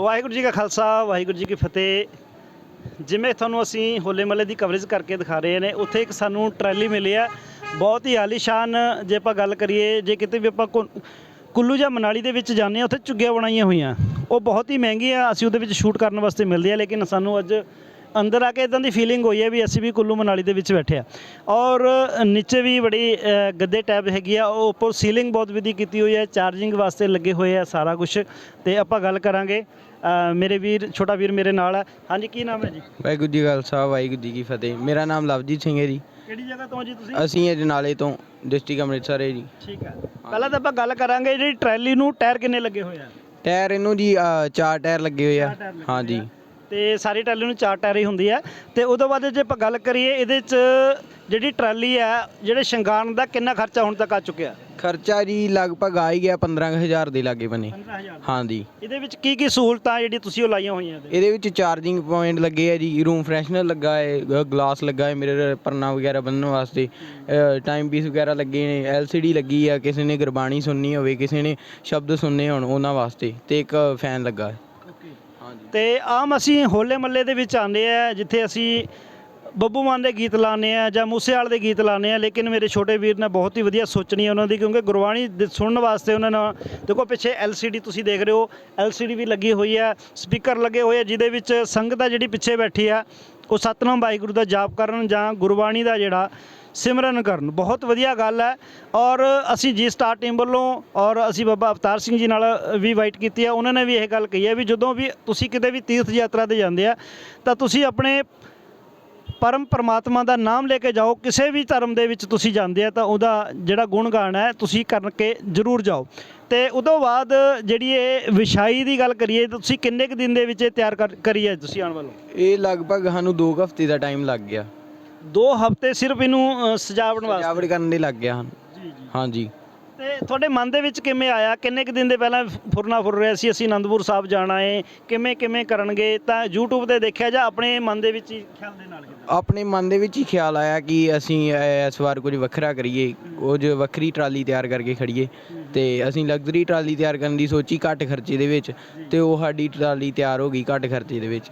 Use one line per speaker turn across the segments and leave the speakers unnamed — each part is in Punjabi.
ਵਾਹਿਗੁਰੂ ਜੀ ਕਾ ਖਾਲਸਾ, ਵਾਹਿਗੁਰੂ ਜੀ ਕੀ ਫਤਿਹ। ਜਿਵੇਂ ਤੁਹਾਨੂੰ ਅਸੀਂ ਹੋਲੇ ਮਹੱਲੇ ਦੀ ਕਵਰੇਜ ਕਰਕੇ ਦਿਖਾ ਰਹੇ ਨੇ, ਉੱਥੇ ਇੱਕ ਸਾਨੂੰ ਟਰੈਲੀ ਮਿਲੀ ਹੈ ਬਹੁਤ ਹੀ ਆਲੀਸ਼ਾਨ ਜੇ ਆਪਾਂ ਗੱਲ ਕਰੀਏ, ਜੇ ਕਿਤੇ ਵੀ ਆਪਾਂ ਕੁ- ਕੁੱਲੂ ਜਾਂ ਮਨਾਲੀ ਦੇ ਵਿੱਚ ਜਾਂਦੇ ਹਾਂ ਉੱਥੇ ਝੁੱਗੀਆਂ ਬਣਾਈਆਂ ਹੋਈਆਂ। ਉਹ ਬਹੁਤ ਹੀ ਮਹਿੰਗੀਆਂ, ਅਸੀਂ ਉਹਦੇ ਵਿੱਚ ਸ਼ੂਟ ਕਰਨ ਵਾਸਤੇ ਮਿਲਦੇ ਆ ਲੇਕਿਨ ਸਾਨੂੰ ਅੱਜ ਅੰਦਰ ਆ ਕੇ ਇਦਾਂ ਦੀ ਫੀਲਿੰਗ ਹੋਈ ਹੈ ਵੀ ਅਸੀਂ ਵੀ ਕੁੱਲੂ ਮਨਾਲੀ ਦੇ ਵਿੱਚ ਬੈਠੇ ਆ ਔਰ ਨੀਚੇ ਵੀ ਬੜੀ ਅ, ਗੱਦੇ ਟੈਬ ਹੈਗੀ ਆ ਉਹ ਉੱਪਰ ਸੀਲਿੰਗ ਬਹੁਤ ਵਧੀਆ ਕੀਤੀ ਹੋਈ ਹੈ ਚਾਰਜਿੰਗ ਵਾਸਤੇ ਲੱਗੇ ਹੋਏ ਆ ਸਾਰਾ ਕੁਝ ਤੇ ਆਪਾਂ ਗੱਲ ਕਰਾਂਗੇ ਅ, ਮੇਰੇ ਵੀਰ ਛੋਟਾ ਵੀਰ ਮੇਰੇ ਨਾਲ ਹੈ ਹਾਂਜੀ ਕੀ ਨਾਮ ਹੈ ਜੀ?
ਵਾਹਿਗੁਰੂ ਜੀ ਕਾ ਖਾਲਸਾ ਵਾਹਿਗੁਰੂ ਜੀ ਕੀ ਫਤਿਹ। ਮੇਰਾ ਨਾਮ ਲਵਜੀਤ ਸਿੰਘ ਹੈ ਜੀ।
ਕਿਹੜੀ ਜਗ੍ਹਾ ਤੋਂ ਜੀ ਤੁਸੀਂ?
ਅਸੀਂ ਅਜਨਾਲੇ ਤੋਂ ਡਿਸਟ੍ਰਿਕਟ ਅੰਮ੍ਰਿਤਸਰ ਹੈ ਜੀ।
ਠੀਕ ਹੈ ਪਹਿਲਾਂ ਤਾਂ ਆਪਾਂ ਗੱਲ ਕਰਾਂਗੇ ਜਿਹੜੀ ਟਰੈਲੀ ਨੂੰ ਟਾਇਰ ਕਿੰਨੇ ਲੱਗੇ ਹੋਏ ਆ?
ਟਾਇਰ ਇਹਨੂੰ ਜੀ ਚਾਰ ਟਾਇਰ ਲੱਗੇ ਹੋਏ ਆ।
ਚਾਰ ਟਾਇਰ ਲੱਗੇ
ਹਾਂ ਜੀ
ਤੇ ਸਾਰੀ ਟਰਾਲੀ ਨੂੰ ਚਾਰ ਟਾਇਰ ਹੀ ਹੁੰਦੀ ਹੈ। ਤੇ ਉਦੋਂ ਬਾਅਦ ਜੇ ਆਪਾਂ ਗੱਲ ਕਰੀਏ ਇਹਦੇ 'ਚ ਜਿਹੜੀ ਟਰਾਲੀ ਹੈ ਜਿਹੜੇ ਸ਼ਿੰਗਾਰਨ ਦਾ ਕਿੰਨਾ ਖਰਚਾ ਹੁਣ ਤੱਕ ਆ ਚੁੱਕਿਆ?
ਖਰਚਾ ਜੀ ਲਗਭਗ ਆ ਹੀ ਗਿਆ 15000 ਦੇ ਲਾਗੇ ਬਨੇ
15000
ਹਾਂ ਜੀ
ਇਹਦੇ ਵਿੱਚ ਕੀ ਕੀ ਸਹੂਲਤਾਂ ਜਿਹੜੀ ਤੁਸੀਂ ਉਹ ਲਾਈਆਂ ਹੋਈਆਂ ਇਹਦੇ
ਇਹਦੇ ਵਿੱਚ ਚਾਰਜਿੰਗ ਪੁਆਇੰਟ ਲੱਗੇ ਆ ਜੀ ਰੂਮ ਫਰੈਸ਼ਨਰ ਲੱਗਾ ਹੈ ਗਲਾਸ ਲੱਗਾ ਹੈ ਮਿਰਰ ਪਰਨਾ ਵਗੈਰਾ ਬੰਨਣ ਵਾਸਤੇ। ਟਾਈਮ ਪੀਸ ਵਗੈਰਾ ਲੱਗੇ ਨੇ ਐਲਸੀਡੀ ਲੱਗੀ ਆ ਕਿਸੇ ਨੇ ਗੁਰਬਾਣੀ ਸੁਣਨੀ ਹੋਵੇ ਕਿਸੇ ਨੇ ਸ਼ਬਦ ਸੁਣਨੇ ਹੋਣ ਉਹਨਾਂ ਵਾਸਤੇ ਤੇ ਇੱਕ ਫੈਨ ਲੱਗਾ। ਹੈ
ਤੇ ਆਮ ਅਸੀਂ ਹੋਲੇ ਮੱਲੇ ਦੇ ਵਿੱਚ ਆਉਂਦੇ ਆ, ਜਿੱਥੇ ਅਸੀਂ ਬੱਬੂ ਮਾਨ ਦੇ ਗੀਤ ਲਾਉਂਦੇ ਆ ਜਾਂ ਮੂਸੇਵਾਲ ਦੇ ਗੀਤ ਲਾਉਂਦੇ ਆ, ਲੇਕਿਨ ਮੇਰੇ ਛੋਟੇ ਵੀਰ ਨੇ ਬਹੁਤ ਹੀ ਵਧੀਆ ਸੋਚਣੀ ਹੈ ਉਹਨਾਂ ਦੀ, ਕਿਉਂਕਿ ਗੁਰਬਾਣੀ ਦੇ ਸੁਣਨ ਵਾਸਤੇ ਉਹਨਾਂ ਨੇ ਦੇਖੋ ਪਿੱਛੇ LCD ਤੁਸੀਂ ਦੇਖ ਰਹੇ ਹੋ LCD ਵੀ ਲੱਗੀ ਹੋਈ ਹੈ ਸਪੀਕਰ ਲੱਗੇ ਹੋਏ ਆ, ਜਿਹਦੇ ਵਿੱਚ ਸੰਗਤ ਆ ਜਿਹੜੀ ਪਿੱਛੇ ਬੈਠੀ ਆ, ਉਹ ਸਤਨਾਮ ਵਾਹਿਗੁਰੂ ਦਾ ਜਾਪ ਕਰਨ ਜਾਂ ਗੁਰਬਾਣੀ ਦਾ ਜਿਹੜਾ ਸਿਮਰਨ ਕਰਨ। ਬਹੁਤ ਵਧੀਆ ਗੱਲ ਹੈ। ਔਰ ਅਸੀਂ ਜੀ ਸਟਾਰ ਟੀਮ ਵੱਲੋਂ ਔਰ ਅਸੀਂ ਬਾਬਾ ਅਵਤਾਰ ਸਿੰਘ ਜੀ ਨਾਲ ਵੀ ਵਾਈਟ ਕੀਤੀ ਹੈ। ਉਹਨਾਂ ਨੇ ਵੀ ਇਹ ਗੱਲ ਕਹੀ ਹੈ ਵੀ ਜਦੋਂ ਵੀ ਤੁਸੀਂ ਕਿਤੇ ਵੀ ਤੀਰਥ ਯਾਤਰਾ ਤੇ ਜਾਂਦੇ ਆ, ਤਾਂ ਤੁਸੀਂ ਆਪਣੇ ਪਰਮ ਪਰਮਾਤਮਾ ਦਾ ਨਾਮ ਲੈ ਕੇ ਜਾਓ। ਕਿਸੇ ਵੀ ਧਰਮ ਦੇ ਵਿੱਚ ਤੁਸੀਂ ਜਾਂਦੇ ਆ, ਤਾਂ ਉਹਦਾ ਜਿਹੜਾ ਗੁਣ ਗਾਣ ਹੈ, ਤੁਸੀਂ ਕਰਕੇ ਜ਼ਰੂਰ ਜਾਓ। ਤੇ ਉਦੋਂ ਬਾਅਦ ਜਿਹੜੀ ਇਹ ਵਿਛਾਈ ਦੀ ਗੱਲ ਕਰੀਏ ਤਾਂ ਤੁਸੀਂ ਕਿੰਨੇ ਕੁ ਦਿਨ ਦੇ ਵਿੱਚ ਇਹ ਤਿਆਰ ਕਰ- ਕਰੀ ਹੈ ਤੁਸੀਂ ਆਉਣ ਵੱਲੋਂ?
ਇਹ ਲਗਭਗ ਸਾਨੂੰ 2 ਹਫ਼ਤੇ ਦਾ ਟਾਈਮ ਲੱਗ ਗਿਆ।
ਦੋ ਹਫ਼ਤੇ ਸਿਰਫ ਇਹਨੂੰ ਅ, ਵਾਸਤੇ?
ਸਜਾਵਟ ਕਰਨ ਦੇ ਲੱਗ ਗਿਆ ਹਨ।
ਜੀ ਤੇ ਤੁਹਾਡੇ ਮਨ ਦੇ ਵਿੱਚ ਕਿਵੇਂ ਆਇਆ? ਕਿੰਨੇ ਕੁ ਦਿਨ ਦੇ ਪਹਿਲਾਂ ਫੁਰਨਾ ਫੁਰ ਰਿਹਾ ਸੀ? ਅਸੀਂ ਅਨੰਦਪੁਰ ਸਾਹਿਬ ਜਾਣਾ ਹੈ ਕਿਵੇਂ ਕਿਵੇਂ ਕਰਨਗੇ? ਤਾਂ YouTube ਤੇ ਦੇਖਿਆ ਜਾਂ ਆਪਣੇ ਮਨ ਦੇ ਵਿੱਚ ਹੀ ਖਿਆਲ ਦੇ ਨਾਲ ਕੀਤਾ?
ਆਪਣੇ ਮਨ ਦੇ ਵਿੱਚ ਹੀ ਖਿਆਲ ਆਇਆ ਕਿ ਅਸੀਂ ਇਸ ਵਾਰ ਕੁਝ ਵੱਖਰਾ ਕਰੀਏ। ਕੁਝ ਵੱਖਰੀ ਟਰਾਲੀ ਤਿਆਰ ਕਰਕੇ ਖੜੀਏ ਤੇ ਅਸੀਂ ਲਗਜ਼ਰੀ ਟਰਾਲੀ ਤਿਆਰ ਕਰਨ ਦੀ ਸੋਚੀ ਘੱਟ ਖਰਚੇ ਦੇ ਵਿੱਚ। ਤੇ ਉਹ ਸਾਡੀ ਟਰਾਲੀ ਤਿਆਰ ਹੋ ਗਈ ਘੱਟ ਖਰਚੇ ਦੇ ਵਿੱਚ।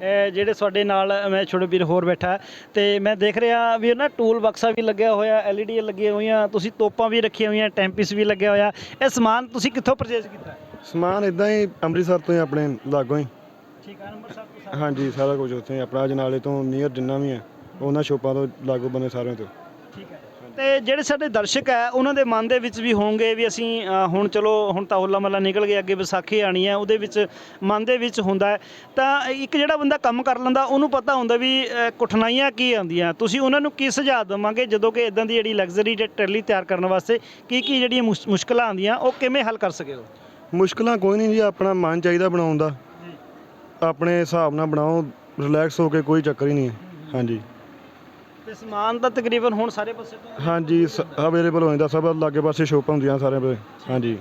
ਜਿਹੜੇ ਤੁਹਾਡੇ ਨਾਲ ਮੈਂ ਛੋਟੇ ਵੀਰ ਹੋਰ ਬੈਠਾ ਤੇ ਮੈਂ ਦੇਖ ਰਿਹਾ ਵੀ ਨਾ ਟੂਲ ਬਕਸਾ ਵੀ ਲੱਗਿਆ ਹੋਇਆ LED ਲੱਗੀਆਂ ਹੋਈਆਂ ਤੁਸੀਂ ਤੋਪਾਂ ਵੀ ਰੱਖੀਆਂ ਹੋਈਆਂ ਟੈਂਪਿਸ ਵੀ ਲੱਗਿਆ ਹੋਇਆ। ਇਹ ਸਮਾਨ ਤੁਸੀਂ ਕਿੱਥੋਂ ਪਰਚੇਜ਼ ਕੀਤਾ?
ਸਮਾਨ ਇਦਾਂ ਹੀ ਅੰਮ੍ਰਿਤਸਰ ਤੋਂ ਹੀ ਆਪਣੇ ਲਾਗੋਂ ਹੀ।
ਠੀਕ ਹੈ ਨੰਬਰ ਸਾਹਿਬ
ਹਾਂਜੀ ਸਾਰਾ ਕੁਝ ਉੱਥੇ ਆਪਣਾ ਅਜਨਾਲੇ ਤੋਂ ਨੀਅਰ ਜਿੰਨਾ ਵੀ ਹੈ ਉਹਨਾਂ ਸ਼ੋਪਾਂ ਤੋਂ ਲਾਗੋ ਬੰਦੇ ਸਾਰਿਆਂ ਤੋਂ।
ਠੀਕ ਹੈ ਤੇ ਜਿਹੜੇ ਸਾਡੇ ਦਰਸ਼ਕ ਹੈ ਉਹਨਾਂ ਦੇ ਮਨ ਦੇ ਵਿੱਚ ਵੀ ਹੋਣਗੇ ਵੀ ਅਸੀਂ ਅ, ਹੁਣ ਚਲੋ ਹੁਣ ਤਾਂ ਹੋਲਾ ਮਹੱਲਾ ਨਿਕਲ ਗਿਆ ਅੱਗੇ ਵਿਸਾਖੀ ਆਣੀ ਹੈ ਉਹਦੇ ਵਿੱਚ ਮਨ ਦੇ ਵਿੱਚ ਹੁੰਦਾ ਹੈ। ਤਾਂ ਇੱਕ ਜਿਹੜਾ ਬੰਦਾ ਕੰਮ ਕਰ ਲੈਂਦਾ ਉਹਨੂੰ ਪਤਾ ਹੁੰਦਾ ਵੀ ਅ, ਕਠਿਨਾਈਆਂ ਕੀ ਆਉਂਦੀਆਂ। ਤੁਸੀਂ ਉਹਨਾਂ ਨੂੰ ਕੀ ਸੁਝਾਅ ਦੇਵਾਂਗੇ ਜਦੋਂ ਕਿ ਇਦਾਂ ਦੀ ਜਿਹੜੀ ਲਗਜ਼ਰੀ ਟਰੈਲੀ ਤਿਆਰ ਕਰਨ ਵਾਸਤੇ ਕੀ ਕੀ ਜਿਹੜੀਆਂ ਮੁਸ਼- ਮੁਸ਼ਕਲਾਂ ਆਉਂਦੀਆਂ ਉਹ ਕਿਵੇਂ ਹੱਲ ਕਰ ਸਕੇ ਹੋ
ਮੁਸ਼ਕਲਾਂ ਕੋਈ ਨਹੀਂ ਜੀ ਆਪਣਾ ਮਨ ਚਾਹੀਦਾ ਬਣਾਉਣ ਦਾ। ਆਪਣੇ ਹਿਸਾਬ ਨਾਲ ਬਣਾਓ ਰਿਲੈਕਸ ਹੋ ਕੇ ਕੋਈ ਚੱਕਰ ਹੀ ਨਹੀਂ ਹੈ। ਹਾਂਜੀ।
ਤੇ ਸਮਾਨ ਤਾਂ ਤਕਰੀਬਨ ਹੁਣ ਸਾਰੇ ਪਾਸੇ ਤੋਂ
ਹਾਂਜੀ ਅਵੇਲੇਬਲ ਹੋ ਜਾਂਦਾ ਸਭ ਲਾਗੇ ਪਾਸੇ ਸ਼ੋਪਾਂ ਹੁੰਦੀਆਂ ਸਾਰਿਆਂ ਦੇ। ਹਾਂਜੀ।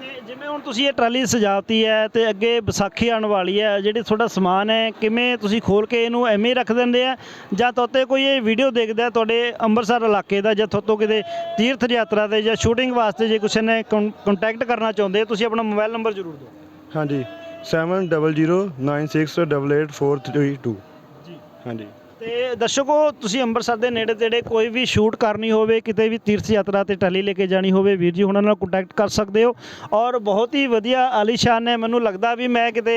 ਤੇ ਜਿਵੇਂ ਹੁਣ ਤੁਸੀਂ ਇਹ ਟਰਾਲੀ ਸਜਾਤੀ ਹੈ ਤੇ ਅੱਗੇ ਵਿਸਾਖੀ ਆਉਣ ਵਾਲੀ ਹੈ ਜਿਹੜੀ ਤੁਹਾਡਾ ਸਮਾਨ ਹੈ ਕਿਵੇਂ ਤੁਸੀਂ ਖੋਲ ਕੇ ਇਹਨੂੰ ਐਵੇਂ ਹੀ ਰੱਖ ਦਿੰਦੇ ਆ? ਜਾਂ ਤੋਤੇ ਕੋਈ ਇਹ ਵੀਡੀਓ ਦੇਖਦਾ ਤੁਹਾਡੇ ਅੰਮ੍ਰਿਤਸਰ ਇਲਾਕੇ ਦਾ ਜਾਂ ਤੁਹਾਤੋਂ ਕਿਤੇ ਤੀਰਥ ਯਾਤਰਾ ਤੇ ਜਾਂ ਸ਼ੂਟਿੰਗ ਵਾਸਤੇ ਜੇ ਕਿਸੇ ਨੇ ਕੰਟੈਕਟ ਕਰਨਾ ਚਾਹੁੰਦੇ ਤੁਸੀਂ ਆਪਣਾ ਮੋਬਾਈਲ ਨੰਬਰ ਜ਼ਰੂਰ ਦਿਓ।
ਹਾਂਜੀ। 7009688432
ਜੀ।
ਹਾਂਜੀ।
ਤੇ ਦਰਸ਼ਕੋ, ਤੁਸੀਂ ਅੰਮ੍ਰਿਤਸਰ ਦੇ ਨੇੜੇ ਤੇੜੇ ਕੋਈ ਵੀ ਸ਼ੂਟ ਕਰਨੀ ਹੋਵੇ, ਕਿਤੇ ਵੀ ਤੀਰਥ ਯਾਤਰਾ ਤੇ ਟਰਾਲੀ ਲੈ ਕੇ ਜਾਣੀ ਹੋਵੇ, ਵੀਰ ਜੀ ਉਹਨਾਂ ਨਾਲ ਕੰਟੈਕਟ ਕਰ ਸਕਦੇ ਹੋ। ਔਰ ਬਹੁਤ ਹੀ ਵਧੀਆ ਆਲੀਸ਼ਾਨ ਹੈ, ਮੈਨੂੰ ਲੱਗਦਾ ਵੀ ਮੈਂ ਕਿਤੇ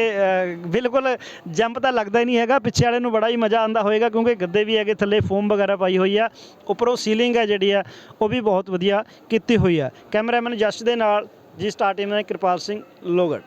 ਬਿਲਕੁਲ ਜੰਪ ਤਾਂ ਲੱਗਦਾ ਹੀ ਨਹੀਂ ਹੈਗਾ, ਪਿੱਛੇ ਵਾਲੇ ਨੂੰ ਬੜਾ ਹੀ ਮਜ਼ਾ ਆਉਂਦਾ ਹੋਵੇਗਾ, ਕਿਉਂਕਿ ਗੱਦੇ ਵੀ ਹੈਗੇ, ਥੱਲੇ ਫੋਮ ਵਗੈਰਾ ਪਾਈ ਹੋਈ ਆ, ਉੱਪਰੋਂ ਸੀਲਿੰਗ ਹੈ ਜਿਹੜੀ ਆ, ਉਹ ਵੀ ਬਹੁਤ ਵਧੀਆ ਕੀਤੀ ਹੋਈ ਆ। ਕੈਮਰਾਮੈਨ ਜਸਟ ਦੇ ਨਾਲ, ਜੀ ਸਟਾਰ ਟੀਮ ਦਾ ਕਿਰਪਾਲ ਸਿੰਘ ਲੋਗੜ।